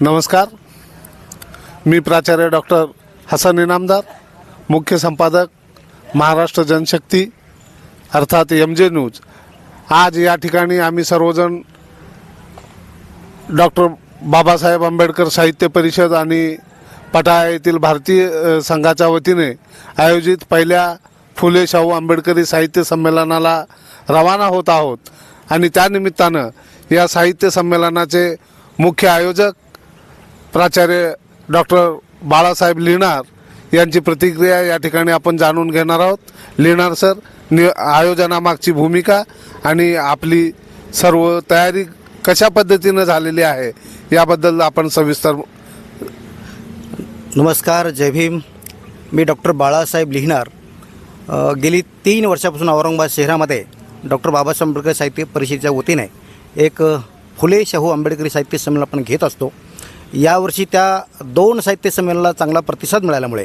नमस्कार. मी प्राचार्य डॉक्टर हसन इनामदार मुख्य संपादक महाराष्ट्र जनशक्ती अर्थात एम जे न्यूज आज या ठिकाणी आम्ही सर्वजण डॉक्टर बाबासाहेब आंबेडकर साहित्य परिषद आणि पटाळा येथील भारतीय संघाच्या वतीने आयोजित पहिल्या फुले शाहू आंबेडकरी साहित्य संमेलनाला रवाना होत आहोत. आणि त्यानिमित्तानं या साहित्य संमेलनाचे मुख्य आयोजक प्राचार्य डॉक्टर बाळासाहेब लिहिणार यांची प्रतिक्रिया या ठिकाणी आपण जाणून घेणार आहोत. लिहिणार सर नि आयोजनामागची भूमिका आणि आपली सर्व तयारी कशा पद्धतीनं झालेली आहे याबद्दल आपण सविस्तर नमस्कार जय भीम. मी डॉक्टर बाळासाहेब लिहिणार. गेली तीन वर्षापासून औरंगाबाद शहरामध्ये डॉक्टर बाबासाहेब आंबेडकर साहित्य परिषदेच्या वतीने एक फुले शाहू आंबेडकरी साहित्य संमेलन आपण घेत असतो. यावर्षी त्या दोन साहित्य संमेलनाला चांगला प्रतिसाद मिळाल्यामुळे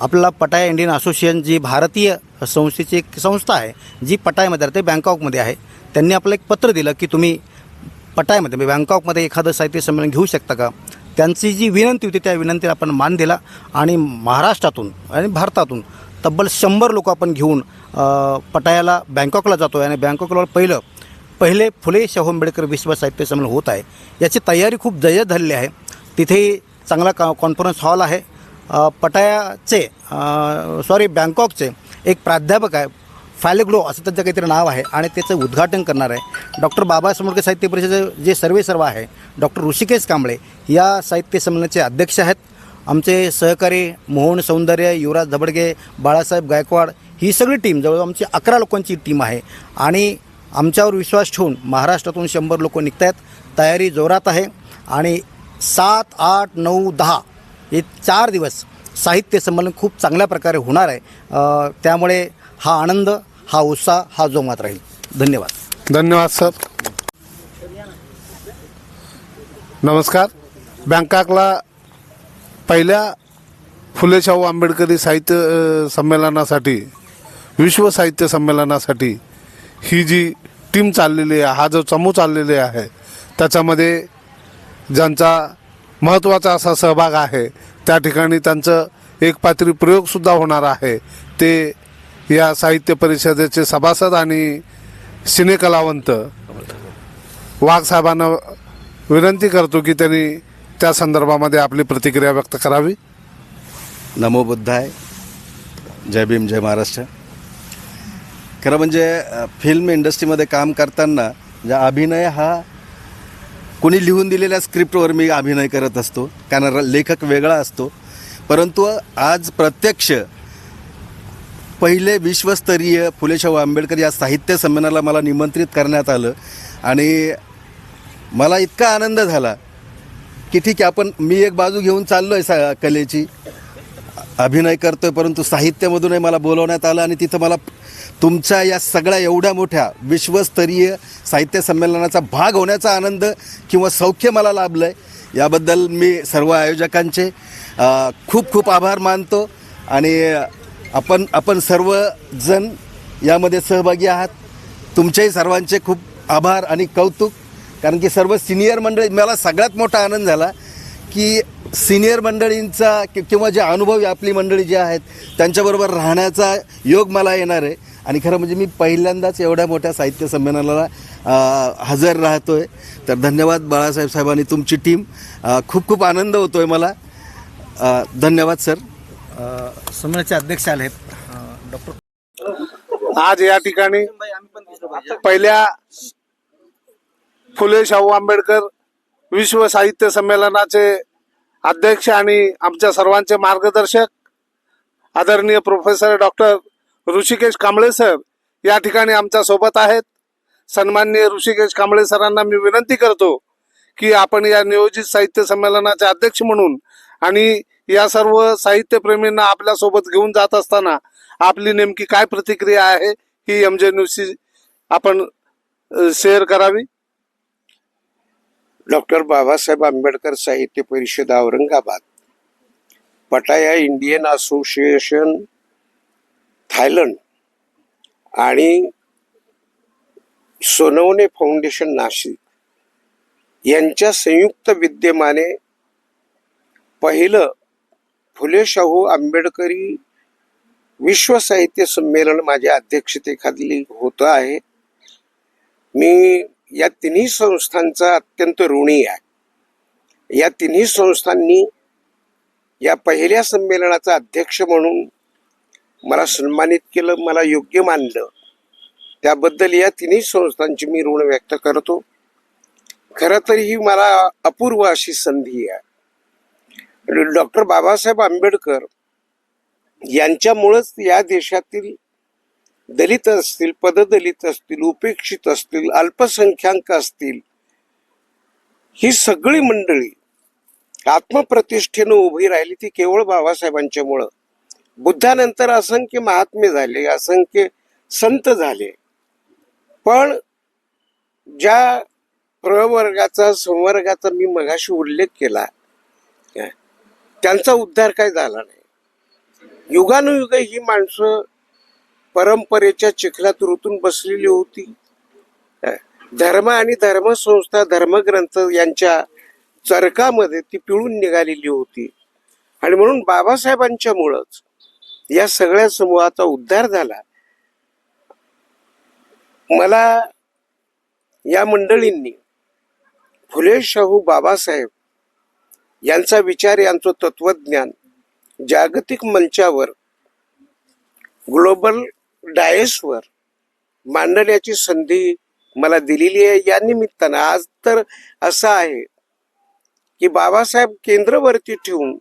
आपल्याला पटाया इंडियन असोसिएशन जी भारतीय संस्थेची एक संस्था आहे जी पटायामध्ये राहते बँकॉकमध्ये आहे त्यांनी आपलं एक पत्र दिलं की तुम्ही पटायामध्ये म्हणजे बँकॉकमध्ये एखादं साहित्य संमेलन घेऊ शकता का? त्यांची जी विनंती होती त्या विनंतीला आपण मान दिला आणि महाराष्ट्रातून आणि भारतातून तब्बल शंभर लोक आपण घेऊन पटायाला बँकॉकला जातो आणि बँकॉकला पहिलं पहिले फुले शाहू आंबेडकर विश्व साहित्य संमेलन होत आहे. याची तयारी खूप जय्यत झालेली आहे. तिथे चांगला का कॉन्फरन्स हॉल आहे. पटायाचे सॉरी बँकॉकचे एक प्राध्यापक आहे फॅलेग्लो असं त्यांचं काहीतरी नाव आहे आणि त्याचं उद्घाटन करणार आहे. डॉक्टर बाबासाहेब आंबेडकर साहित्य परिषदेचे जे सर्वे सर्व आहे डॉक्टर ऋषिकेश कांबळे या साहित्य संमेलनाचे अध्यक्ष आहेत. आमचे सहकारी मोहन सौंदर्य युवराज धबडगे बाळासाहेब गायकवाड ही सगळी टीम जवळजवळ आमची अकरा लोकांची टीम आहे. आणि आमच्यावर विश्वास ठेवून महाराष्ट्रातून शंभर लोक निघत आहेत तयारी जोरात आहे. आणि सात आठ नऊ दहा हे चार दिवस साहित्य संमेलन खूप चांगल्या प्रकारे होणार आहे. त्यामुळे हा आनंद हा उत्साह हा जोमात राहील. धन्यवाद. धन्यवाद सर. नमस्कार. बँकॉकला पहिल्या फुले शाहू आंबेडकरी साहित्य संमेलनासाठी विश्व साहित्य संमेलनासाठी ही जी टीम चाललेली आहे हा जो चमू चाललेली आहे त्याच्यामध्ये ज्यांचा महत्त्वाचा असा सहभाग आहे त्या ठिकाणी त्यांचं एक पात्री प्रयोगसुद्धा होणार आहे. ते या साहित्य परिषदेचे सभासद आणि सिनेकलावंत वाघसाहेबांना विनंती करतो की त्यांनी त्या संदर्भामध्ये आपली प्रतिक्रिया व्यक्त करावी. नमो बुद्धाय. जय भीम जय महाराष्ट्र. खरं म्हणजे फिल्म इंडस्ट्रीमध्ये काम करताना म्हणजे अभिनय हा कोणी लिहून दिलेल्या स्क्रिप्टवर मी अभिनय करत असतो. कारण लेखक वेगळा असतो. परंतु आज प्रत्यक्ष पहिले विश्वस्तरीय फुलेशाहू आंबेडकर या साहित्य संमेलनाला मला निमंत्रित करण्यात आलं. आणि मला इतका आनंद झाला की ठीक आहे आपण मी एक बाजू घेऊन चाललो आहे सा कलेची. अभिनय करतोय परंतु साहित्यामधूनही मला बोलवण्यात आलं आणि तिथं मला तुमच्या या सगळ्या एवढ्या मोठ्या विश्वस्तरीय साहित्य संमेलनाचा भाग होण्याचा आनंद किंवा सौख्य मला लाभलं आहे याबद्दल मी सर्व आयोजकांचे खूप खूप आभार मानतो आणि आपण आपण सर्वजण यामध्ये सहभागी आहात. तुमच्याही सर्वांचे खूप आभार आणि कौतुक कारण की सर्व सिनियर मंडळी मला सगळ्यात मोठा आनंद झाला की सिनियर मंडळींचा कि- किंवा जे अनुभवी आपली मंडळी जी आहेत त्यांच्याबरोबर राहण्याचा योग मला येणार आहे. आणि खरं म्हणजे मी पहिल्यांदाच एवढ्या मोठ्या साहित्य संमेलनाला हजर राहतोय. तर धन्यवाद बाळासाहेब साहेबांनी तुमची टीम खूप खूप आनंद होतोय मला. अ, धन्यवाद सर संमेलनाचे अध्यक्ष आले आहेत डॉक्टर आज या ठिकाणी पहिल्या फुले शाहू आंबेडकर विश्व साहित्य संमेलनाचे अध्यक्ष आणि आमच्या सर्वांचे मार्गदर्शक आदरणीय professor doctor Rishikesh Kamble sir या ठिकाणी आमच्यासोबत आहेत. सन्माननीय ऋषिकेश कांबळे सरांना मी विनंती करतो की आपण या नियोजित साहित्य संमेलनाचे अध्यक्ष म्हणून आणि या सर्व साहित्यप्रेमींना आपल्यासोबत घेऊन जात असताना आपली नेमकी काय प्रतिक्रिया आहे ही एम जे न्यूजशी आपण शेअर करावी? डॉक्टर बाबासाहेब आंबेडकर साहित्य परिषद औरंगाबाद पटाया इंडियन असोसिएशन थायलंड आणि सोनवणे फाउंडेशन नाशिक यांच्या संयुक्त विद्यमाने पहिलं फुले शाहू आंबेडकरी विश्व साहित्य संमेलन माझ्या अध्यक्षतेखाली होतं आहे. मी या तिन्ही संस्थांचा अत्यंत ऋणी आहे. या तिन्ही संस्थांनी या पहिल्या संमेलनाचा अध्यक्ष म्हणून मला सन्मानित केलं मला योग्य मानलं. त्याबद्दल या तिन्ही संस्थांची मी ऋण व्यक्त करतो. खरं तर ही मला अपूर्व अशी संधी आहे. डॉक्टर बाबासाहेब आंबेडकर यांच्यामुळंच या देशातील दलित असतील पददलित असतील उपेक्षित असतील अल्पसंख्याक असतील ही सगळी मंडळी आत्मप्रतिष्ठेनं उभी राहिली ती केवळ बाबासाहेबांच्यामुळं. बुद्धानंतर असंख्य महात्मे झाले असंख्य संत झाले. पण ज्या प्रवर्गाचा संवर्गाचा मी मगाशी उल्लेख केला त्यांचा उद्धार काय झाला नाही. युगानुयुग ही माणसं परंपरेच्या चिखलात रुतून बसलेली होती. धर्म आणि धर्मसंस्था धर्मग्रंथ यांच्या चरकामध्ये ती पिळून निघालेली होती. आणि म्हणून बाबासाहेबांच्यामुळंच या सगळ्या समूहाचा उद्धार झाला. मला या मंडळींनी फुले शाहू बाबासाहेब यांचा विचार यांचं तत्वज्ञान जागतिक मंचावर ग्लोबल डायसवर मांडण्याची संधी मला दिलेली आहे. या निमित्तानं आज तर असं आहे की बाबासाहेब केंद्रवरती ठेवून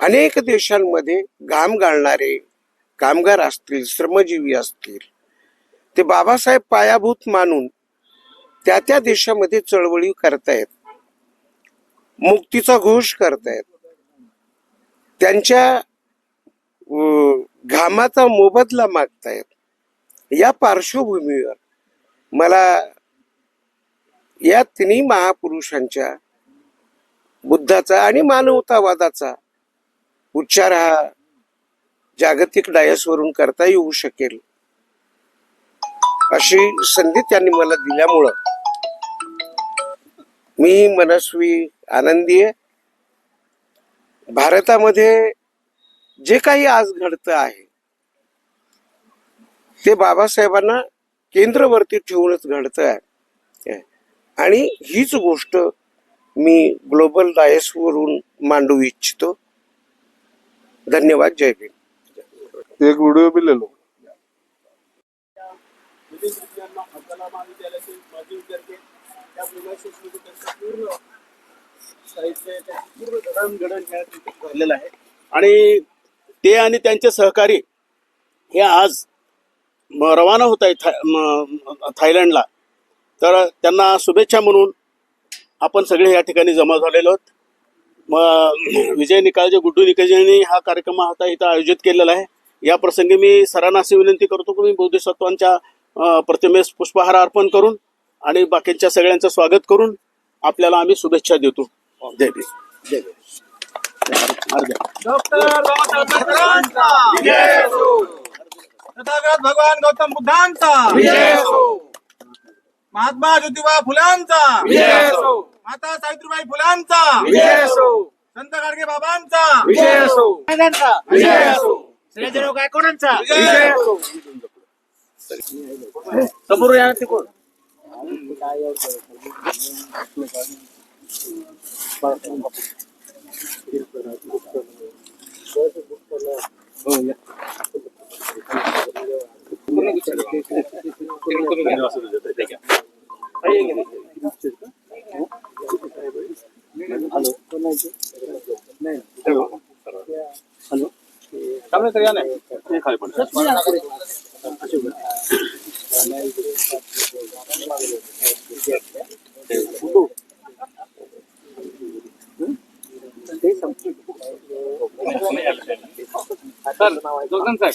अनेक देशांमध्ये घाम गाळणारे कामगार असतील श्रमजीवी असतील ते बाबासाहेब पायाभूत मानून त्या त्या देशामध्ये चळवळी करतायत मुक्तीचा घोष करतायत. त्यांच्या घामाचा मोबदला मागतायत. या पार्श्वभूमीवर मला या तिन्ही महापुरुषांच्या बुद्धाचा आणि मानवतावादाचा उच्चार हा जागतिक डायसवरून करता येऊ शकेल. अशी संधी त्यांनी मला दिल्यामुळं मी मनस्वी आनंदी आहे भारतामध्ये जे काही आज घडतं आहे ते बाबासाहेबांना केंद्रवरती ठेवूनच घडतं आहे. आणि हीच गोष्ट मी ग्लोबल डायसवरून मांडू इच्छितो. धन्यवाद जय भीम. एक व्हिडिओ भी ले लो झालेलं आहे आणि ते आणि त्यांचे सहकारी हे आज रवाना होत आहे थायलंडला. तर त्यांना शुभेच्छा म्हणून आपण सगळे या ठिकाणी जमा झालेलो आहोत. मग विजय निकाळजे गुड्डू निकाळजेंनी हा कार्यक्रम आता इथं आयोजित केलेला आहे या प्रसंगी मी सरांना अशी विनंती करतो की मी बोधिसत्वांच्या प्रतिमेस पुष्पहार अर्पण करून आणि बाकीच्या सगळ्यांचं स्वागत करून आपल्याला आम्ही शुभेच्छा देतो. जय भगवान गौतम बुद्धांचा. महात्मा ज्योतिबा फुलांचा. माता सावित्रीबाई फुलांचा. विजय असो. संत गाडगे बाबांचा. विजय असो. विजय असो. श्रीजनो काय कोणांचा विजय असो. समोर या ते कोण पूर्ण हॅलो त्यामुळे तर या नाही नाही खाली पडलं ते संपलं सर जोगन साहेब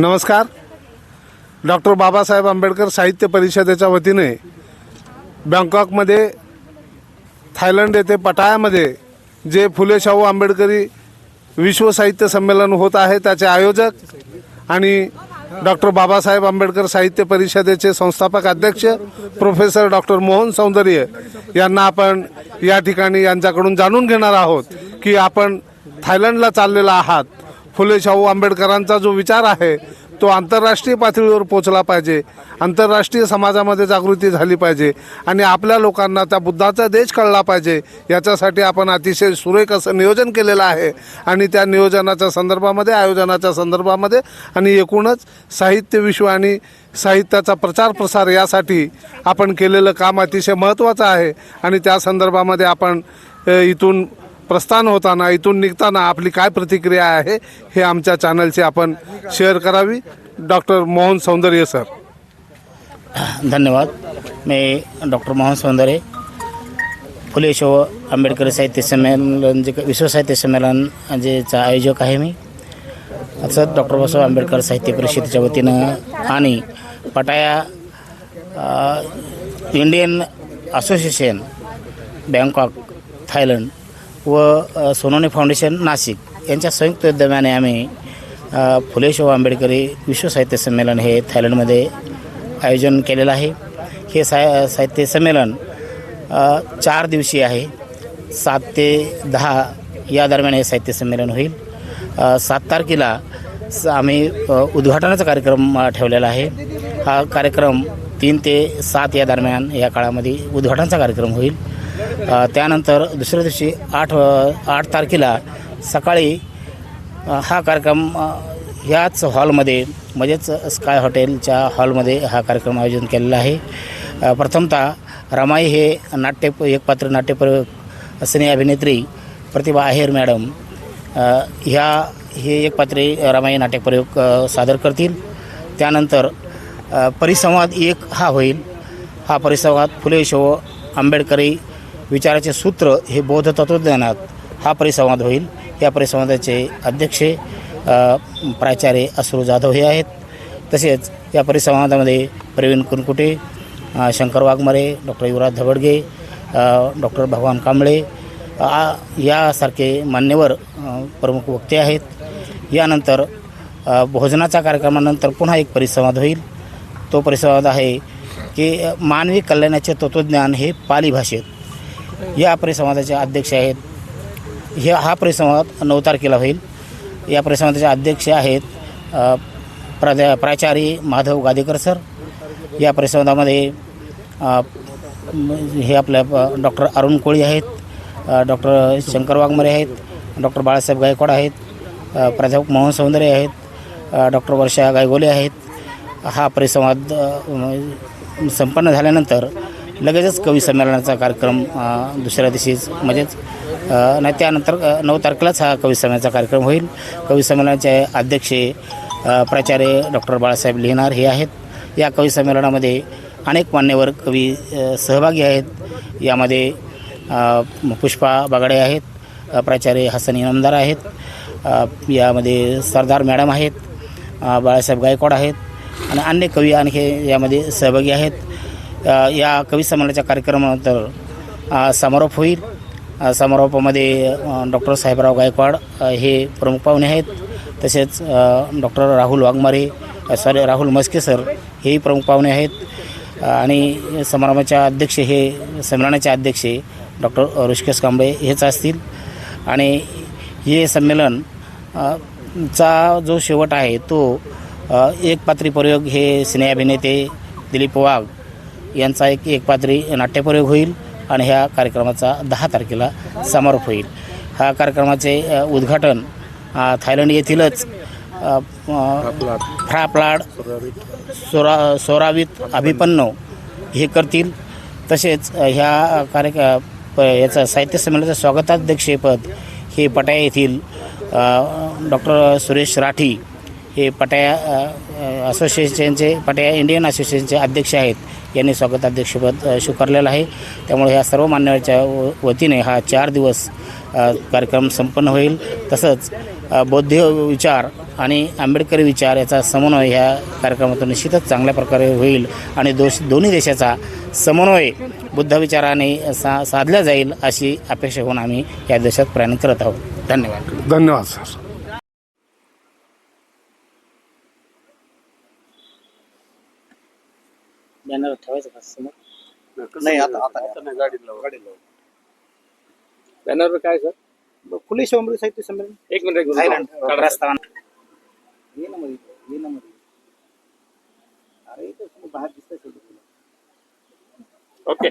नमस्कार. डॉक्टर बाबासाहेब आंबेडकर साहित्य परिषदेच्या वतीने बँकॉकमध्ये थायलंड येथे पटायामध्ये जे फुले शाहू आंबेडकरी विश्व साहित्य संमेलन होत आहे त्याचे आयोजक आणि डॉक्टर बाबासाहेब आंबेडकर साहित्य परिषदेचे संस्थापक अध्यक्ष प्रोफेसर डॉक्टर मोहन सौंदर्य यांना आपण या ठिकाणी यांच्याकडून जाणून घेणार आहोत की आपण थायलंडला चाललेला आहात. फुले शाहू आंबेडकरांचा जो विचार आहे तो आंतरराष्ट्रीय पातळीवर पोचला पाहिजे. आंतरराष्ट्रीय समाजामध्ये जागृती झाली पाहिजे. आणि आपल्या लोकांना त्या बुद्धाचा देश कळला पाहिजे. याच्यासाठी आपण अतिशय सुरेख असं नियोजन केलेलं आहे. आणि त्या नियोजनाच्या संदर्भामध्ये आयोजनाच्या संदर्भामध्ये आणि एकूणच साहित्य विश्व आणि साहित्याचा प्रचार प्रसार यासाठी आपण केलेलं काम अतिशय महत्त्वाचं आहे. आणि त्या संदर्भामध्ये आपण इथून प्रस्थान होताना इथून निघताना आपली काय प्रतिक्रिया आहे हे आमच्या चॅनलची आपण शेअर करावी. डॉक्टर मोहन सौंदर्य सर. धन्यवाद. मी डॉक्टर मोहन सौंदर्य फुले शो आंबेडकर साहित्य संमेलन जे विश्व साहित्य संमेलन जेचा आयोजक आहे मी. असंच डॉक्टर बाबासाहेब आंबेडकर साहित्य परिषदेच्या वतीनं आणि पटाया इंडियन असोसिएशन बँकॉक थायलंड व सोनोनी फाउंडेशन नाशिक. यांच्या संयुक्त उद्यमाने आम्ही फुले शाहू आंबेडकरी विश्व साहित्य संमेलन हे थायलंडमध्ये आयोजन केलेलं आहे. हे साय साहित्य संमेलन चार दिवशी आहे. सात ते दहा या दरम्यान हे साहित्य संमेलन होईल. सात तारखेला स आम्ही उद्घाटनाचा कार्यक्रम ठेवलेला आहे. हा कार्यक्रम तीन ते सात या दरम्यान या काळामध्ये उद्घाटनाचा कार्यक्रम होईल. त्यानंतर दुसऱ्या दिवशी आठ आठ तारखेला सकाळी हा कार्यक्रम ह्याच हॉलमध्ये म्हणजेच स्काय हॉटेलच्या हॉलमध्ये हा कार्यक्रम आयोजन केलेला आहे. प्रथमतः रमाई हे नाट्य एक पात्र नाट्यपर सिने अभिनेत्री प्रतिभा आहेर मॅडम ह्या हे एक पात्रे रमाई नाट्यप्रयोग प्रयोग सादर करतील. त्यानंतर परिसंवाद एक हा होईल. हा परिसंवाद फुले शो आंबेडकरी विचाराचे सूत्र हे बौद्ध तत्त्वज्ञानात हा परिसंवाद होईल. या परिसंवादाचे अध्यक्ष प्राचार्य असरू जाधव हे आहेत. तसेच या परिसंवादामध्ये प्रवीण कुनकुटे शंकर वाघमारे डॉक्टर युवराज धबडगे डॉक्टर भगवान कांबळे आ- यासारखे मान्यवर प्रमुख वक्ते आहेत. यानंतर भोजनाच्या कार्यक्रमानंतर पुन्हा एक परिसंवाद होईल. तो परिसंवाद आहे की मानवी कल्याणाचे तत्त्वज्ञान हे पाली भाषेत या परिसंवादाचे अध्यक्ष आहेत. हे हा परिसंवाद नऊ तारखेला होईल. या परिसंवादाचे अध्यक्ष आहेत अ, प्राध्या प्राचार्य माधव गादेकर सर. या परिसंवादामध्ये हे आपल्या डॉक्टर अरुण कोळी आहेत डॉक्टर शंकर वाघमरे आहेत डॉक्टर बाळासाहेब गायकवाड आहेत प्राध्यापक मोहन सौंदर्य आहेत डॉक्टर वर्षा गायगोले आहेत. हा परिसंवाद संपन्न झाल्यानंतर लगेचच कवी संमेलनाचा कार्यक्रम दुसऱ्या दिवशीच म्हणजेच नाही त्यानंतर नऊ तारखेलाच हा कवी संमेलनाचा कार्यक्रम होईल. कवी संमेलनाचे अध्यक्ष प्राचार्य डॉक्टर बाळासाहेब लिहिणार हे आहेत. या कवी संमेलनामध्ये अनेक मान्यवर कवी सहभागी आहेत. यामध्ये पुष्पा बागडे आहेत प्राचार्य हसन इनामदार आहेत यामध्ये सरदार मॅडम आहेत बाळासाहेब गायकवाड आहेत आणि अन्य कवी आणखी यामध्ये सहभागी आहेत. या कविसंमेलनाच्या कार्यक्रमानंतर समारोप होईल. समारोपामध्ये डॉक्टर साहेबराव गायकवाड हे प्रमुख पाहुणे आहेत. तसेच doctor Rahul Waghmare sorry Rahul Maske sir हेही प्रमुख पाहुणे आहेत. आणि समारंभाच्या अध्यक्ष हे संमेलनाचे अध्यक्ष डॉक्टर ऋषिकेश कांबळे हेच असतील. आणि हे संमेलन चा जो शेवट आहे तो एक पात्री प्रयोग हे सिने अभिनेते दिलीप वाघ यांचा एक एकपात्री नाट्यप्रयोग होईल आणि ह्या कार्यक्रमाचा दहा तारखेला समारोप होईल. ह्या कार्यक्रमाचे उद्घाटन थायलंड येथीलच फ्राप्लाड सोरा सोरावित अभिपन्नो हे करतील. तसेच ह्या कार्य प- याचं साहित्य संमेलनाचं स्वागताध्यक्षपद हे पटाया येथील डॉक्टर सुरेश राठी हे पटाया असोसिएशनचे पटाया इंडियन असोसिएशनचे अध्यक्ष आहेत. यांनी स्वागताध्यक्षपद स्वीकारलेलं आहे. त्यामुळे ह्या सर्व मान्यवरच्या व- वतीने हा चार दिवस कार्यक्रम संपन्न होईल. तसंच बौद्ध विचार आणि आंबेडकरी विचार याचा समन्वय ह्या कार्यक्रमातून निश्चितच चांगल्या प्रकारे होईल आणि दोष दोन्ही देशाचा समन्वय बुद्ध विचाराने सा साधला जाईल अशी अपेक्षा होऊन आम्ही या देशात प्रयाण करत आहोत. धन्यवाद. धन्यवाद सर. बॅनर ठेवायचं का समोर? नाही आता आता बॅनरवर काय सर फुले शाहू आंबेडकर साहित्य संमेलन. एक मिनिट एक मिनिट. थायलंड काढा. प्रस्थान ये ना मध्ये ये ना मध्ये अरे इथं बाहेर दिसतंय ओके